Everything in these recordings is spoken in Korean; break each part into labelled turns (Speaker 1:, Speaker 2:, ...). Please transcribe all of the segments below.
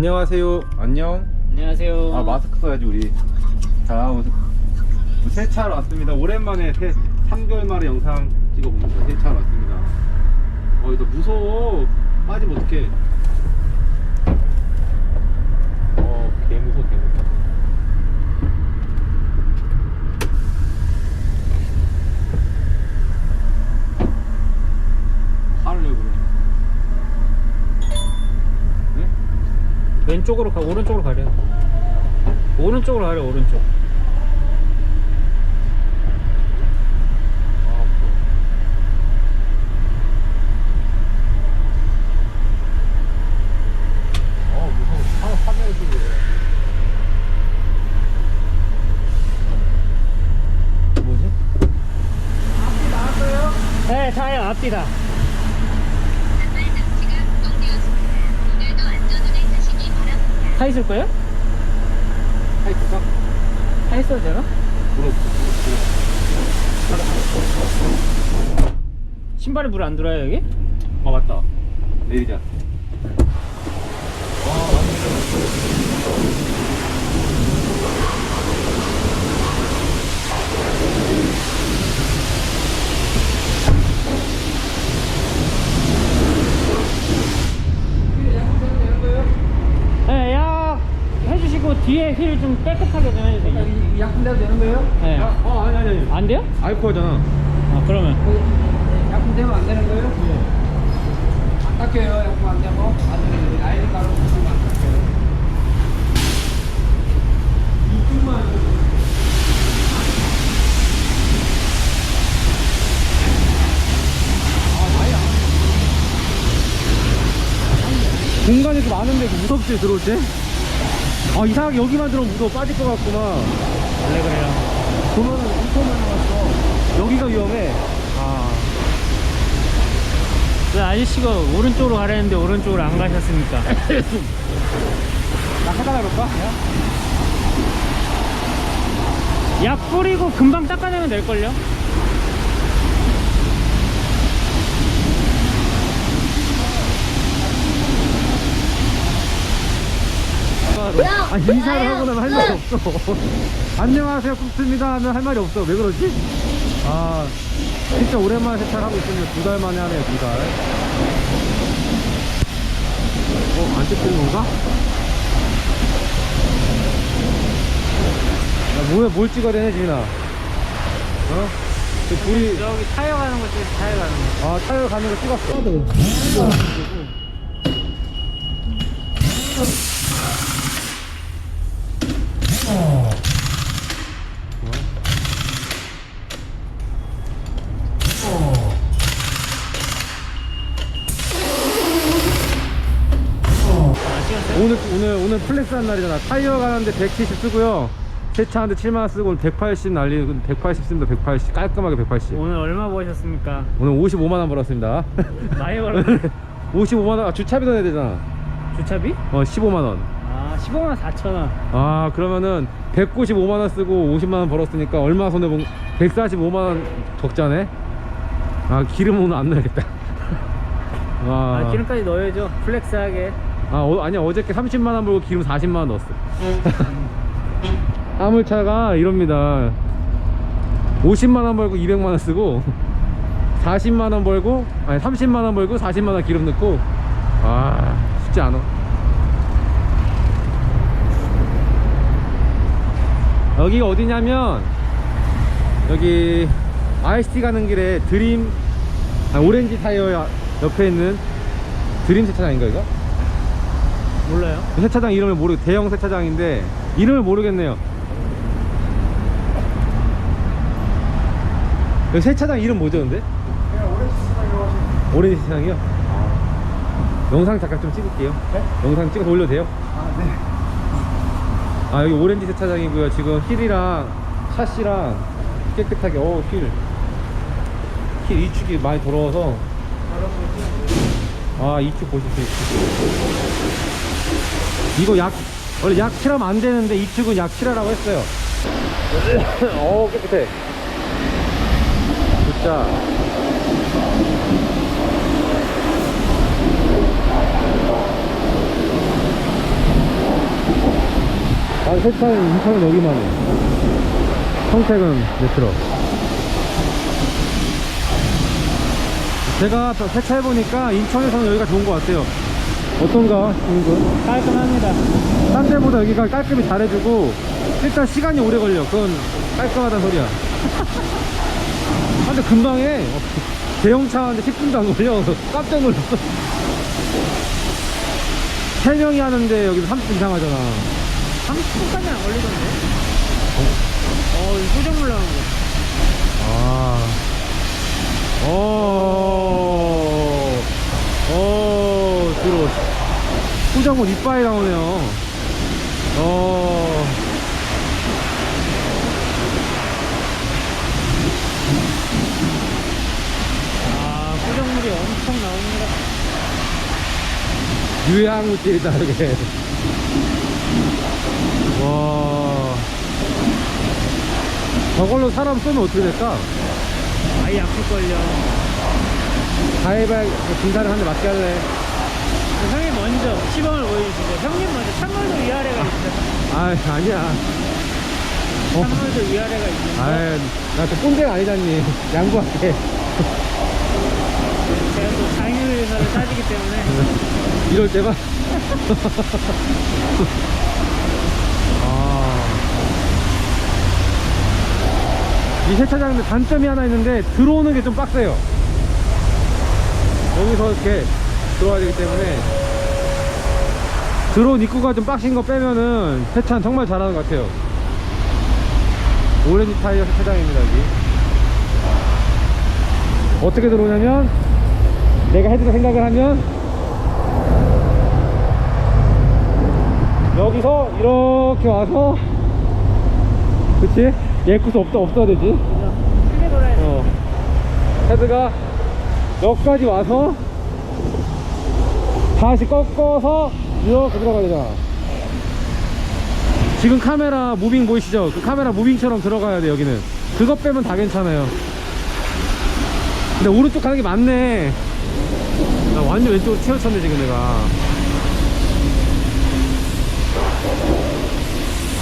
Speaker 1: 안녕하세요. 안녕.
Speaker 2: 안녕하세요.
Speaker 1: 아 마스크 써야지 우리. 자 오늘 세차로 왔습니다. 오랜만에 세, 3개월 만에 영상 찍어봅니다. 세차로 왔습니다. 어 이거 무서워. 빠지면 어떡해. 어 개무서 개무서. 화를 내고 그래. 네?
Speaker 2: 왼쪽으로 가, 오른쪽으로 가려. 오른쪽으로 가려, 오른쪽.
Speaker 1: 아. 어.
Speaker 2: 뭐지? 앞뒤 나왔어요? 네, 타요, 앞뒤다. 타 있을 거예요?
Speaker 1: 하이트가?
Speaker 2: 타 있어도 되나?
Speaker 1: 물어,
Speaker 2: 신발에 물 안 들어요, 여기?
Speaker 1: 어 맞다. 내리자.
Speaker 2: 네, 야 해주시고 뒤에 휠 좀 깨끗하게 좀 해주세요.
Speaker 3: 약품 대도 되는 거예요?
Speaker 2: 네.
Speaker 1: 야, 어 아니 아니 아니.
Speaker 2: 안 돼요?
Speaker 1: 알코올잖아.
Speaker 2: 아, 그러면.
Speaker 3: 약품 되면 안 되는 거예요? 안 닦여요 약품 안 되고 안 되는 거예요 아이디 가로 붙으면 안 닦여요
Speaker 1: 공간이 좀 많은데 무섭지 들어올 때? 아 이상하게 여기만 들어오면 무서워 빠질 것 같구나.
Speaker 2: 원래 그래요.
Speaker 1: 보면은 이코만 나왔어. 여기가 위험해. 아.
Speaker 2: 왜 아저씨가 오른쪽으로 가라는데 오른쪽으로 안 가셨습니까?
Speaker 1: 나 하다가 해볼까?
Speaker 2: 약 뿌리고 금방 닦아내면 될걸요?
Speaker 1: 아 인사를 하고 나면 할 말이 없어. 안녕하세요 쿱스입니다 하면 할 말이 없어. 왜 그러지? 아 진짜 오랜만에 세차하고 있습니다. 두 달 만에 하네요 두 달. 어? 안 찍히는 건가? 야, 뭐야 뭘 찍어야 되냐 지민아 어? 저 불이
Speaker 2: 여기 타이어 가는 거 찍어 타이어 가는
Speaker 1: 거아 타이어 가는 거 찍었어
Speaker 2: 아,
Speaker 1: 오늘 플렉스 한 날이잖아. 타이어 가는데 170 쓰고요. 세차하는데 7만원 쓰고 오늘 180 날리고 180 씁니다. 180 깔끔하게 180
Speaker 2: 오늘 얼마 버셨습니까?
Speaker 1: 오늘 55만원 벌었습니다.
Speaker 2: 많이 벌었네
Speaker 1: 55만원 아, 주차비도 내야 되잖아.
Speaker 2: 주차비?
Speaker 1: 어 15만원.
Speaker 2: 아 15만 4천원.
Speaker 1: 아 그러면은 195만원 쓰고 50만원 벌었으니까 얼마 손해본 145만원 적자네? 아 기름 오늘 안 넣어야겠다. 와.
Speaker 2: 아 기름까지 넣어야죠. 플렉스하게
Speaker 1: 아 어, 아니야. 어저께 30만원 벌고 기름 40만원 넣었어. 화물차가 이럽니다. 50만원 벌고 200만원 쓰고 40만원 벌고 아니 30만원 벌고 40만원 기름 넣고. 아 쉽지 않아. 여기가 어디냐면 여기 IST 가는 길에 드림 아, 오렌지 타이어 옆에 있는 드림 세차장인가 이거?
Speaker 2: 몰라요?
Speaker 1: 세차장 이름을 모르 대형 세차장인데 이름을 모르겠네요. 여기 세차장 이름 뭐죠 근데?
Speaker 3: 그냥 오렌지 하시면
Speaker 1: 오렌지 세차장이요? 영상 잠깐 좀 찍을게요. 영상 찍어서 올려도 돼요?
Speaker 3: 아 네
Speaker 1: 아 여기 오렌지 세차장이고요. 지금 힐이랑 샤시랑 깨끗하게 어 힐. 힐 이축이 많이 더러워서 아 이축 보십시오 이축. 이거 약 원래 약 칠하면 안 되는데 이축은 약 칠하라고 했어요 어 깨끗해 진짜 아, 세차는 인천은 여기만 해. 평택은 메트로. 제가 또 세차해보니까 인천에서는 여기가 좋은 것 같아요. 어떤가, 주민군?
Speaker 2: 깔끔합니다.
Speaker 1: 딴 데보다 여기가 깔끔히 잘해주고, 일단 시간이 오래 걸려. 그건 깔끔하다는 소리야. 아, 근데 금방 해. 어, 대형차 하는데 10분도 안 걸려. 깜짝 놀랐어. 3명이 하는데 여기서 30분 이상 하잖아.
Speaker 2: 30분까지 안 걸리던데? 어, 이 소정물 나오는 거.
Speaker 1: 아. 오. 오, 주로. 후정은 이빨이 나오네요. 어.
Speaker 2: 아, 소정물이 엄청 나옵니다.
Speaker 1: 유해한 물질이다, 이게. 와. 저걸로 사람 쏘면 어떻게 될까?
Speaker 2: 아예 아플걸요.
Speaker 1: 가위바위 중사를 한 대 맞게 할래.
Speaker 2: 형님 먼저 시범을 보여주시죠. 형님 먼저 찬물도 위아래가 있어요.
Speaker 1: 아, 아니야. 어.
Speaker 2: 찬물도 위아래가 있는데
Speaker 1: 아이, 나그 꼰대가 아니잖니. 양보할게.
Speaker 2: 제가 또 장유유서를 따지기 때문에
Speaker 1: 이럴 때만. 아. 이 세차장인데 단점이 하나 있는데 들어오는 게 좀 빡세요. 여기서 이렇게 들어와야 되기 때문에 들어온 입구가 좀 빡신 거 빼면은 세차는 정말 잘하는 것 같아요. 오렌지 타이어 세차장입니다, 여기. 어떻게 들어오냐면 내가 해주는 생각을 하면 여기서 이렇게 와서 그치? 얘구서 없어 없어야 되지. 어 헤드가 여기까지 와서 다시 꺾어서 이렇게 들어가야 되잖아 지금 카메라 무빙 보이시죠? 그 카메라 무빙처럼 들어가야 돼 여기는. 그거 빼면 다 괜찮아요. 근데 오른쪽 가는 게 맞네. 나 완전 왼쪽으로 튀어쳤네 지금 내가.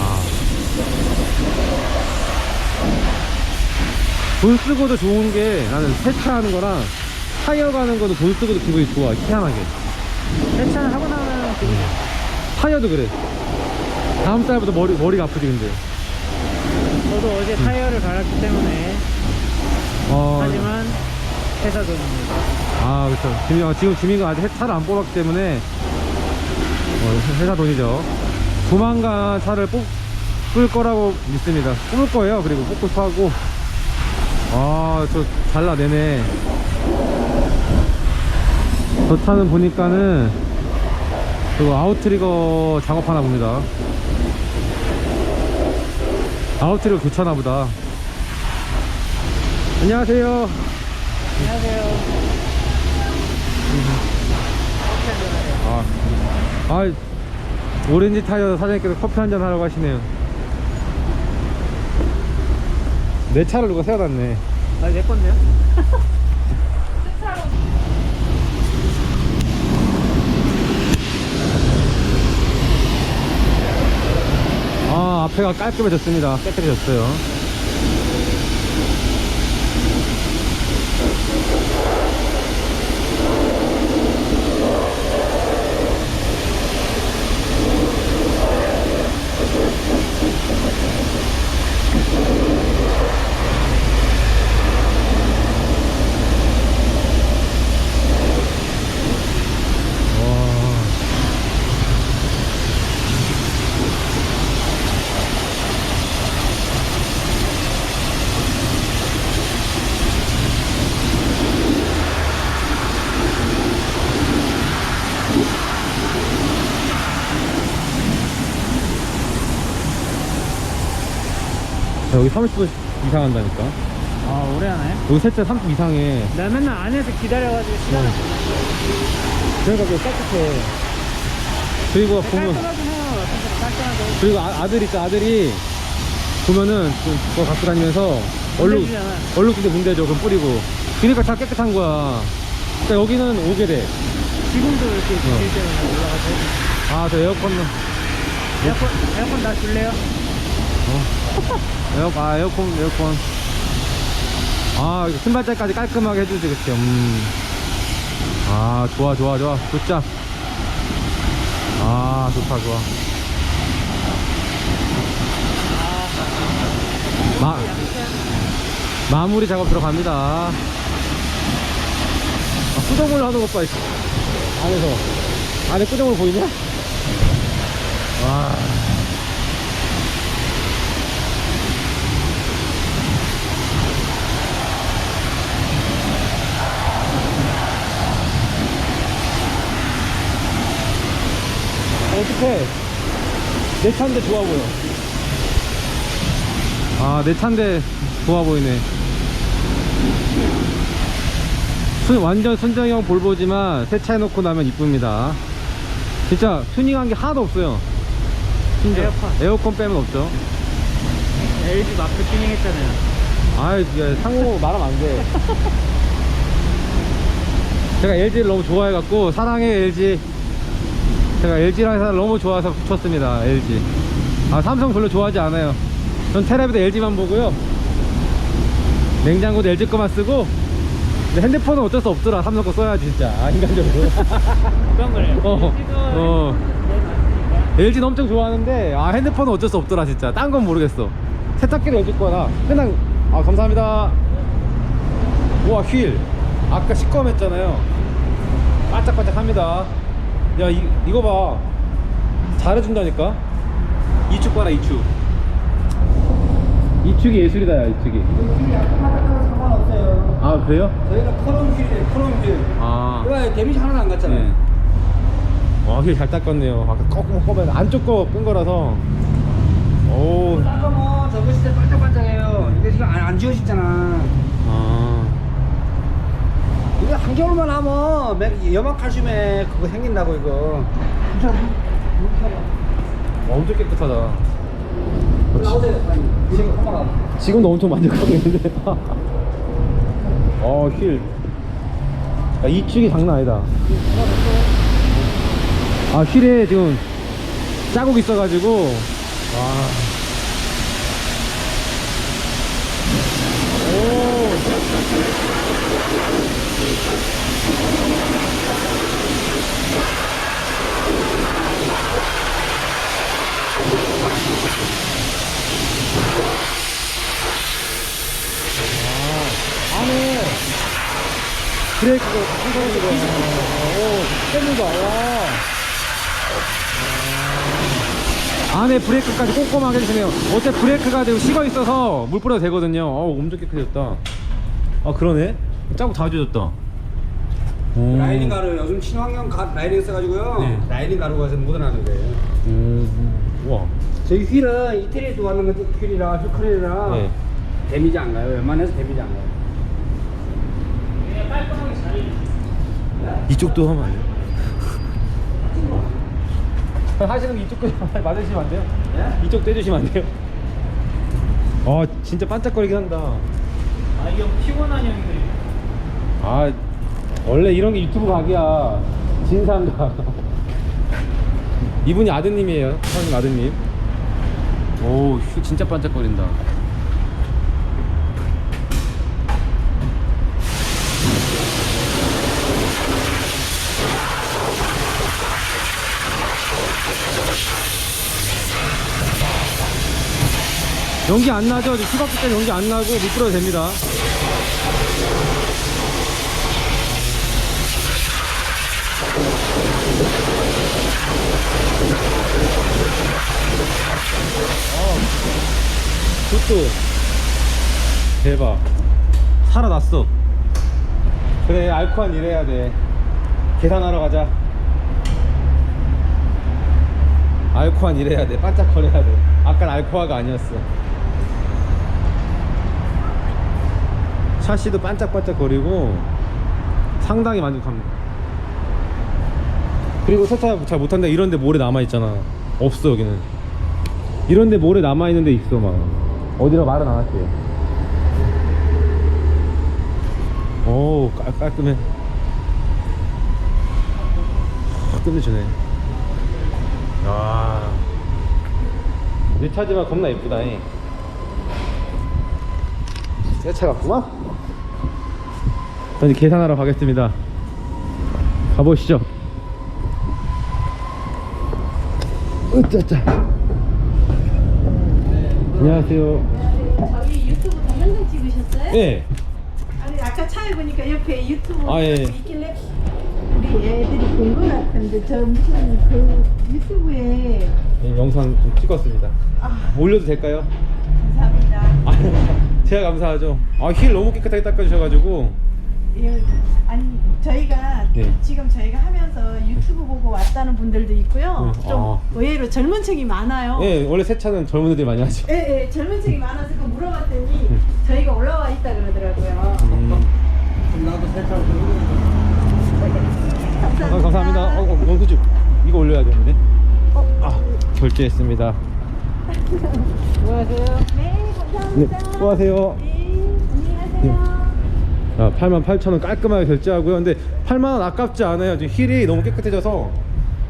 Speaker 1: 아. 돈 쓰고도 좋은 게 나는 세차하는 거랑 타이어 가는 거도 돈 쓰고도 기분이 좋아 희한하게
Speaker 2: 세차를 하고 나면 기분이
Speaker 1: 타이어도 그래. 다음 달부터 머리, 머리가 아프지 근데.
Speaker 2: 저도 어제 타이어를 갈았기 때문에.
Speaker 1: 어,
Speaker 2: 하지만 회사 돈입니다.
Speaker 1: 아 그렇죠. 지민, 지금 지민이가 아직 차를 안 뽑았기 때문에. 어, 회사 돈이죠. 조만간 차를 뽑을 거라고 믿습니다. 뽑을 거예요. 그리고 뽑고 싶어 하고. 아 저 잘라내네 저 차는 보니까는 그거 아웃트리거 작업하나 봅니다 아웃트리거 교차나 보다 안녕하세요
Speaker 2: 안녕하세요.
Speaker 1: 아, 아 오렌지 타이어 사장님께서 커피 한잔 하라고 하시네요. 내 차를 누가 세워놨네.
Speaker 2: 아, 내 건데요?
Speaker 1: 아, 앞에가 깔끔해졌습니다. 깨끗해졌어요. 여기 30분 이상 한다니까.
Speaker 2: 아, 오래 하나요?
Speaker 1: 여기 셋째 30분 이상해.
Speaker 2: 나 맨날 안에서 기다려가지고 시간 안
Speaker 1: 그러니까 그 깨끗해. 그리고 보면,
Speaker 2: 깔끔하긴 해요. 어떤 깔끔하고.
Speaker 1: 그리고 아, 아들 있죠, 아들이 보면은 좀 그거 갖고 다니면서 얼룩. 얼룩 근데 문대죠. 그럼 뿌리고. 그러니까 다 깨끗한 거야. 그러니까 여기는 오게 돼.
Speaker 2: 지금도 이렇게
Speaker 1: 어.
Speaker 2: 길 때문에 올라가서.
Speaker 1: 아, 저 에어컨
Speaker 2: 에어컨 에어컨 다 줄래요?
Speaker 1: 에어, 아, 에어컨, 에어컨. 아, 이거 신발장까지 깔끔하게 해주지, 그치? 음. 아, 좋아, 좋아, 좋아. 좋자. 아, 좋다, 좋아. 마, 마무리 작업 들어갑니다. 아, 수정물 하는 것 봐. 안에서. 안에 수정물 보이냐? 와. 어떡해. 내 차인데 좋아 보여. 아, 내 차인데 좋아 보이네. 순, 완전 순정형 볼보지만 세차해놓고 나면 이쁩니다. 진짜 튜닝한 게 하나도 없어요. 심지어
Speaker 2: 에어컨.
Speaker 1: 에어컨 빼면 없죠.
Speaker 2: LG 마크 튜닝 했잖아요.
Speaker 1: 아이, 야, 상호 말하면 안 돼. 제가 LG를 너무 좋아해갖고, 사랑해, LG. 제가 LG라는 회사를 너무 좋아해서 붙였습니다, LG. 아, 삼성 별로 좋아하지 않아요. 전 테레비도 LG만 보고요. 냉장고도 LG 거만 쓰고, 근데 핸드폰은 어쩔 수 없더라. 삼성 거 써야지, 진짜. 아, 인간적으로.
Speaker 2: 그건 그래요.
Speaker 1: 어, 어. LG는 엄청 좋아하는데 아 핸드폰은 어쩔 수 없더라 진짜 딴 건 모르겠어 세탁기를 LG 거나 그냥 아 감사합니다 우와 휠 아까 시꺼맸잖아요 반짝반짝합니다 야 이, 이거 봐 잘해준다니까 이축 봐라 이축 이축이 예술이다 야 이축이
Speaker 3: 상관없어요.
Speaker 1: 아 그래요?
Speaker 3: 저희는 크롬 휠이에요, 크롬 휠.
Speaker 1: 아
Speaker 3: 이거 데미지 하나도 안 갔잖아요.
Speaker 1: 네. 와, 휠 잘 닦았네요. 아까 거꾸로 꺼면 안쪽 거 끈 거라서. 오,
Speaker 3: 아까 뭐 저거 진짜 반짝반짝해요. 이게 지금 안, 안 지워졌잖아.
Speaker 1: 아,
Speaker 3: 이거 한 개월만 하면 맨 염화 칼슘에 그거 생긴다고 이거.
Speaker 1: 와, 엄청 깨끗하다.
Speaker 3: 지금
Speaker 1: 지금도 엄청 만족하고 있는데. 어, 휠. 야, 이 축이 장난 아니다. 아, 휠에 지금 자국 있어가지고. 와. 오. 안에 브레이크가 상상해서 오, 셉니다. 와. 안에 브레이크까지 꼼꼼하게 해주시네요. 어째 브레이크가 지금 식어 있어서 물 뿌려도 되거든요. 어우, 엄청 깨끗해졌다. 아, 그러네. 자국 다. 오.
Speaker 3: 라이닝 가루 요즘 친환경 가, 라이닝 써가지고요.
Speaker 1: 네.
Speaker 3: 라이닝 가루가 좀 묻어나는 거예요.
Speaker 1: 음, 우와.
Speaker 3: 저희 휠은 이태리에 좋아하는 것 휠이라 휠클이라
Speaker 1: 네.
Speaker 3: 데미지 안 가요. 웬만해서 데미지 안 가요.
Speaker 1: 이쪽도 하면 안 돼요? 하시는 거 이쪽도 맞으시면 안 돼요?
Speaker 3: 예?
Speaker 1: 이쪽도 해주시면 안 돼요? 아 진짜 반짝거리긴 한다
Speaker 2: 아 이게 피곤한 형들이.
Speaker 1: 아 원래 이런 게 유튜브 각이야. 진상가 이분이 아드님이에요. 사장님 아드님. 오 휴, 진짜 반짝거린다. 연기 안 나죠? 때문에 연기 안 나고 물 뿌려도 됩니다 굿도 대박. 살아났어. 그래 알코안 이래야 돼. 계산하러 가자. 알코안 이래야 돼. 반짝거려야 돼. 아깐 알코아가 아니었어. 샤시도 반짝반짝거리고 상당히 만족합니다 그리고 세차 잘 못한다 이런데 모래 남아있잖아 없어 여기는 이런데 모래 남아있는 데 있어 막 어디로 말은 안 할게요 오 깔, 깔끔해 아, 끝내주네 야내 차지만 겁나 예쁘다. 새 차 같구만. 전 이제 계산하러 가겠습니다. 가보시죠. 으짜짜. 안녕하세요.
Speaker 4: 저희 유튜브 동영상 찍으셨어요?
Speaker 1: 예.
Speaker 4: 아니 아까 차에 보니까 옆에 유튜브
Speaker 1: 아, 예.
Speaker 4: 있길래 우리 애들이 본 것 같은데 저 무슨 그 유튜브에
Speaker 1: 예, 영상 좀 찍었습니다.
Speaker 4: 아
Speaker 1: 올려도 될까요?
Speaker 4: 감사합니다.
Speaker 1: 아, 제가 감사하죠. 아, 힐 너무 깨끗하게 닦아주셔가지고.
Speaker 4: 예, 아니 저희가
Speaker 1: 네.
Speaker 4: 지금 저희가 하면서 유튜브 보고 왔다는 분들도 있고요.
Speaker 1: 네,
Speaker 4: 좀
Speaker 1: 아.
Speaker 4: 의외로 젊은 층이 많아요.
Speaker 1: 예, 원래 새 차는 젊은 애들이 많이 하죠.
Speaker 4: 예, 예, 젊은 층이 많아서 그 물어봤더니 저희가 올라와 있다 그러더라고요.
Speaker 1: 음.
Speaker 3: 나도 살짝
Speaker 4: 감사합니다.
Speaker 1: 아, 감사합니다. 어, 어, 영수증 이거 올려야 되는데. 아, 결제했습니다.
Speaker 4: 안녕하세요. 네,
Speaker 1: 네,
Speaker 4: 감사합니다.
Speaker 1: 수고하세요.
Speaker 4: 네, 안녕하세요.
Speaker 1: 아, 88,000원 깔끔하게 결제하고요. 근데 8만 원 아깝지 않아요. 지금 힐이 너무 깨끗해져서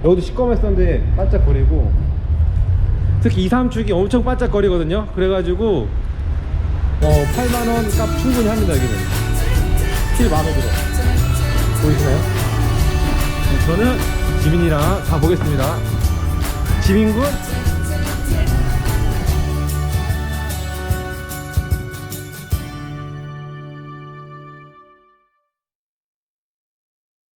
Speaker 1: 여기도 시꺼맸었는데 반짝거리고 특히 2, 3축이 엄청 반짝거리거든요. 그래가지고 어, 8만 원 값 충분히 합니다. 여기는 힐 마음에 들어. 보이시나요? 네, 저는 지민이랑 가보겠습니다. 지민군